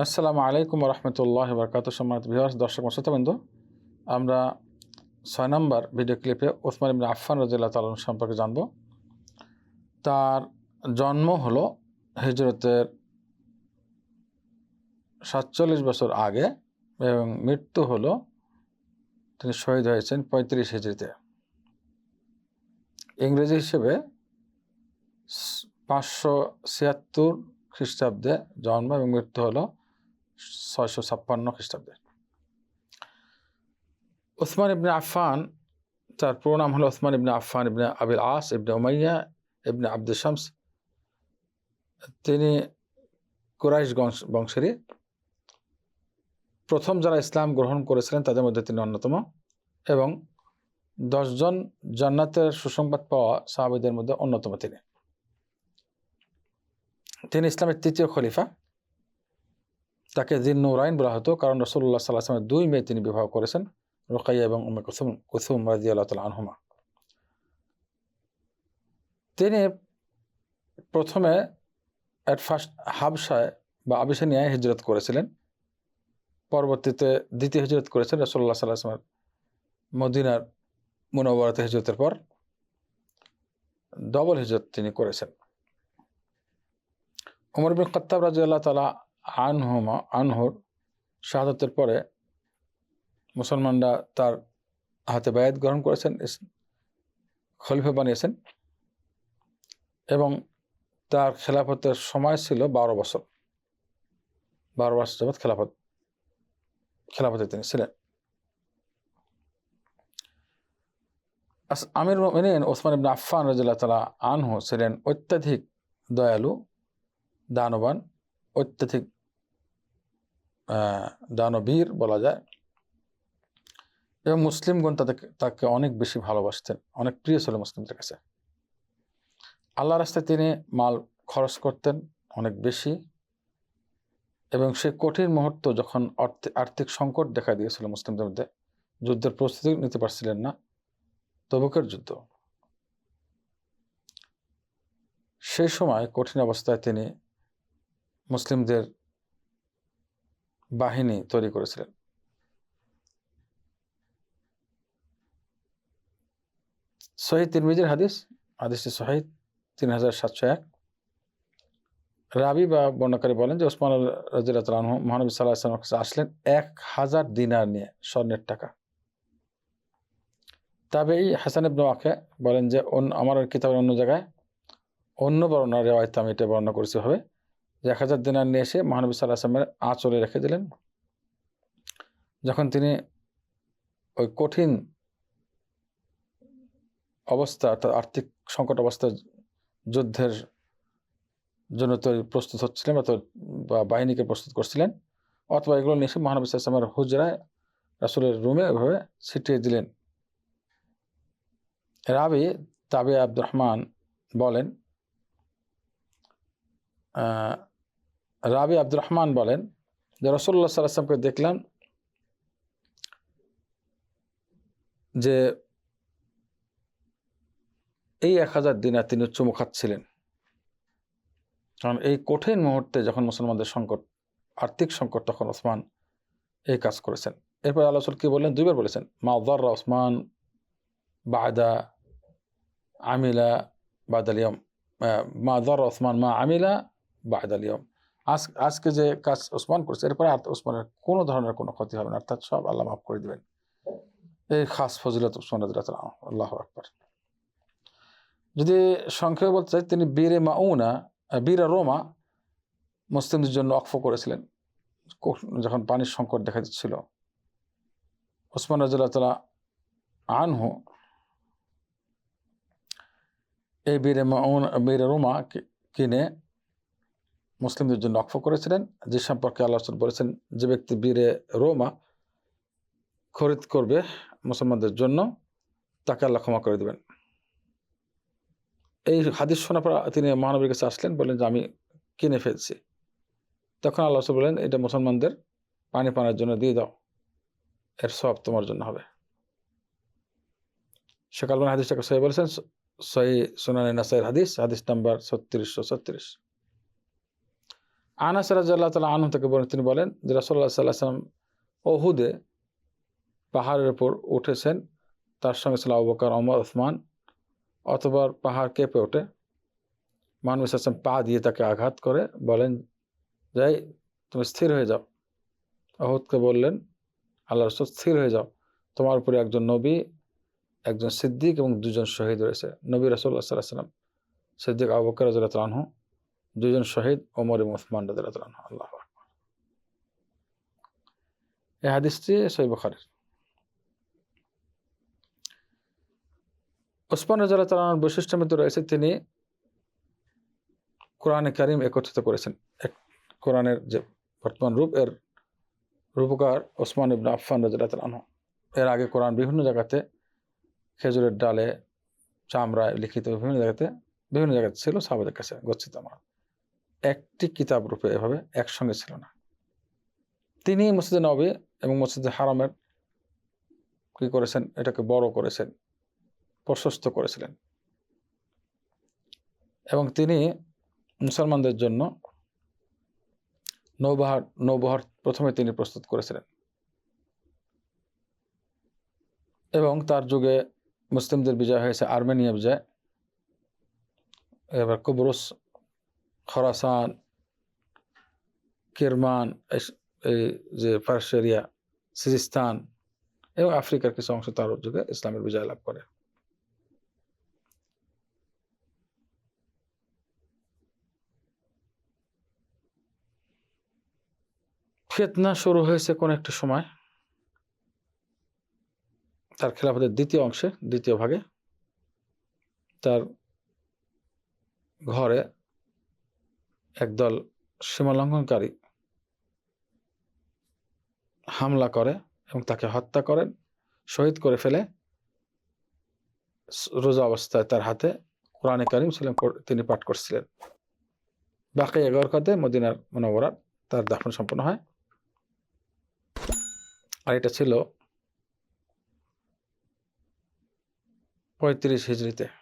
আসসালামু আলাইকুম রহমতুল্লাহ বরকাত সম্মানিত ভিউয়ার্স, দর্শক শ্রোতাবৃন্দ। আমরা ছয় নম্বর ভিডিও ক্লিপে ওসমান ইবনে আফফান রাজিল্লাহ তালন সম্পর্কে জানব। তার জন্ম হলো হিজরতের সাতচল্লিশ বছর আগে এবং মৃত্যু হলো তিনি শহীদ হয়েছেন পঁয়ত্রিশ হিজড়িতে ইংরেজি হিসেবে পাঁচশো ছিয়াত্তর খ্রিস্টাব্দে জন্ম এবং মৃত্যু হলো ছয়শো ছাপ্পান্ন খ্রিস্টাব্দে। ওসমান ইবনে আফফান, তার পুরো নাম হলো Osman Ibn Affan Ibn Abil As Ibn Umayya Ibn Abdul Shams. তিনি কুরাইশ বংশেরই প্রথম যারা ইসলাম গ্রহণ করেছিলেন তাদের মধ্যে তিনি অন্যতম এবং দশজন জান্নাতের সুসংবাদ পাওয়া সাহাবিদের মধ্যে অন্যতম তিনি। তিনি ইসলামের তৃতীয় খলিফা। তাকে দিন নুরাইন বলা হতো, কারণ রসুল্লাহ সাল্লাহ আসলামের দুই মেয়ে তিনি বিবাহ করেছেন, রোকাইয়া এবং উমে কুসুম কুসুম রাজি আল্লাহ তাল আনহুমা। তিনি প্রথমে অ্যাট ফার্স্ট হাবসায় বা আবিসানিয়ায় হিজরত করেছিলেন, পরবর্তীতে দ্বিতীয় হিজরত করেছেন রসল্লা সাল্লাহ আসলামের মদিনার মুনবরাতে হিজরতের পর। ডবল হিজরত তিনি করেছেন। উমর বিন খত্তাব রাজি আল্লাহ তালা আনহুমা, আনহুর শাহাদতের পরে মুসলমানরা তার হাতে বায়াত গ্রহণ করেছেন খলিফা বানিয়েছেন এবং তার খেলাফতের সময় ছিল বারো বছর। বারো বছর যাবৎ খেলাফত, খেলাফতে তিনি ছিলেন। আমির মিনীন ওসমান ইবনে আফফান রাজিল্লাহ তালা আনহু ছিলেন অত্যাধিক দয়ালু, দানবান অত্যাধিক দানবীর বলা যায়। এবং মুসলিমগণ তাদেরকে তাকে অনেক বেশি ভালোবাসতেন, অনেক প্রিয় ছিল মুসলিমদের কাছে। আল্লাহ রাস্তায় তিনি মাল খরচ করতেন অনেক বেশি এবং সে কঠিন মুহূর্ত যখন আর্থিক সংকট দেখা দিয়েছিল মুসলিমদের মধ্যে, যুদ্ধের প্রস্তুতি নিতে পারছিলেন না তবুকের যুদ্ধ? সেই সময় কঠিন অবস্থায় তিনি মুসলিমদের বাহিনী তৈরি করেছিলেন। শহীদ তিরমিজির হাদিস, হাদিসটি শহীদ তিন হাজার সাতশো এক। রাবি বা বর্ণাকারী বলেন যে ওসমান রাজিরাহ মহানবী সাল্লাহ আসলামের কাছে আসলেন এক হাজার দিনার নিয়ে, স্বর্ণের টাকা। তবে এই হাসান ইবনু আখে বলেন যে অন্য আমার কিতাবের অন্য জায়গায় অন্য বর্ণনা রেওয়ায়তে আমি এটা বর্ণনা করেছি হবে এক হাজার দিনার নিয়ে এসে মহানবী সাল্লাহ আসলামের আঁচলে রেখে দিলেন। যখন তিনি ওই কঠিন অবস্থা অর্থাৎ আর্থিক সংকট অবস্থা যুদ্ধের জন্য তৈরি প্রস্তুত হচ্ছিলেন বা বাহিনীকে প্রস্তুত করছিলেন, অথবা এগুলো নিয়ে এসে মহানবী সাল্লামের হুজরায় রাসুলের রুমে এভাবে ছিটিয়ে দিলেন। রাবি তাবে আব্দুর রহমান বলেন রাবি আব্দুর রহমান বলেন যে রসল্লা সাল্লামকে দেখলাম যে এই এক হাজার দিনার তিনি চুমু খাচ্ছিলেন কারণ এই কঠিন মুহূর্তে যখন মুসলমানদের সংকট, আর্থিক সংকট, তখন ওসমান এই কাজ করেছেন। এরপর আল্লাহ কি বললেন? দুইবার বলেছেন, মা উদ্দাররা ওসমান বায়দা আমিলা বাদালিয়ম মা উদ্দাররা ওসমান মা আমিলা বায়দালিয়ম আজ আজকে যে কাজ ওসমান করছে, এরপরে আর ওসমানের কোনো ধরনের কোনো ক্ষতি হবে না, অর্থাৎ সব আল্লাহ মাফ করে দেবেন। এই খাস ফজিলত ওসমান আল্লাহ আকবর। যদি সংক্ষেপে বলতে চাই, তিনি বীরে মাউনা বীরা রোমা মুসলিমদের জন্য অক্ফ করেছিলেন। যখন পানির সংকট দেখা দিচ্ছিল, ওসমান রাজুল্লাহ তালা আনহু এই বীরে মাউন, বীরে রোমা কিনে মুসলিমদের জন্য অক্ফ করেছিলেন, যে সম্পর্কে আল্লাহ রসুল বলেছেন, যে ব্যক্তি বীরে রোমা খরিদ করবে মুসলমানদের জন্য, তাকে আল্লাহ ক্ষমা করে দেবেন। এই হাদিস শোনার পর তিনি মহানবীর কাছে আসলেন, বললেন যে আমি কিনে ফেলছি। তখন আল্লাহ রসুল বললেন, এটা মুসলমানদের পানি পানের জন্য দিয়ে দাও, এর সব তোমার জন্য হবে। সকালবেলা হাদিসটাকে সহি বলেছেন, সহি সোনানি নাসাইর হাদিস হাদিস নাম্বার ছত্রিশশো ছত্রিশ। আনাস রাজ্লাহ তালা আনহু থেকে বলেন তিনি বলেন যে রাসোল্লা সাল্লাহ ওহুদে পাহাড়ের উপর উঠেছেন। তার সঙ্গে ছিল আবকার অমর ওসমান, অথবা পাহাড় কেঁপে ওঠে। মানুষ আসলাম পা দিয়ে তাকে আঘাত করে। বলেন, যাই, তুমি স্থির হয়ে যাও। অহুদকে বললেন আল্লাহ রসুল, স্থির হয়ে যাও। তোমার উপরে একজন নবী, একজন সিদ্দিক এবং দুজন শহীদ রয়েছে। নবী রাসুল্লাহ সাল্লাহ সাল্লাম সিদ্দিক আবু বকর রাজুল্লাহ আনহু দুজন শহীদ, ওমর ওসমান আনহু। আল্লাহ। এই হাদিসটি সই বখারের। ওসমান রাজুল্লাহ তালানোর বৈশিষ্ট্যের মধ্যে রয়েছে তিনি কোরআনে কারিম একত্রিত করেছেন। এক কোরআনের যে বর্তমান রূপ, এর রূপকার ওসমান ইবনা আফফান রাজুল্লাহ তালানহ এর আগে কোরআন বিভিন্ন জায়গাতে খেজুরের ডালে, চামড়ায় লিখিত বিভিন্ন জায়গাতে বিভিন্ন জায়গাতে ছিল সাহাবাদের কাছে গচ্ছিত আমার। একটি কিতাব রূপে এভাবে একসঙ্গে ছিল না। তিনি মসজিদে নবী এবং মসজিদে হারামের কি করেছেন? এটাকে বড় করেছেন, প্রশস্ত করেছিলেন। এবং তিনি মুসলমানদের জন্য নৌবাহার, নৌবহর প্রথমে তিনি প্রস্তুত করেছিলেন। এবং তার যুগে মুসলিমদের বিজয় হয়েছে আর্মেনিয়া বিজয়। এবার কুবরুস খরাসান কিরমান এই- যে ফার্সেরিয়া সিজিস্তান এবং আফ্রিকার কিছু অংশ তার যুগে ইসলামের বিজয় লাভ করে। ফেতনা শুরু হয়েছে কোন একটা সময়। তার খেলাফতের দ্বিতীয় অংশে, দ্বিতীয় ভাগে। তার ঘরে একদল সীমালঙ্ঘনকারী হামলা করে এবং তাকে হত্যা করেন শহীদ করে ফেলে। রোজা অবস্থায় তার হাতে কোরআনে কারিম ছিলেন তিনি পাঠ করছিলেন। বাকি এগারো কাতে মদিনার মনোবরার তার দাফন সম্পন্ন হয়। আর এটা ছিল পঁয়ত্রিশ হিজড়িতে।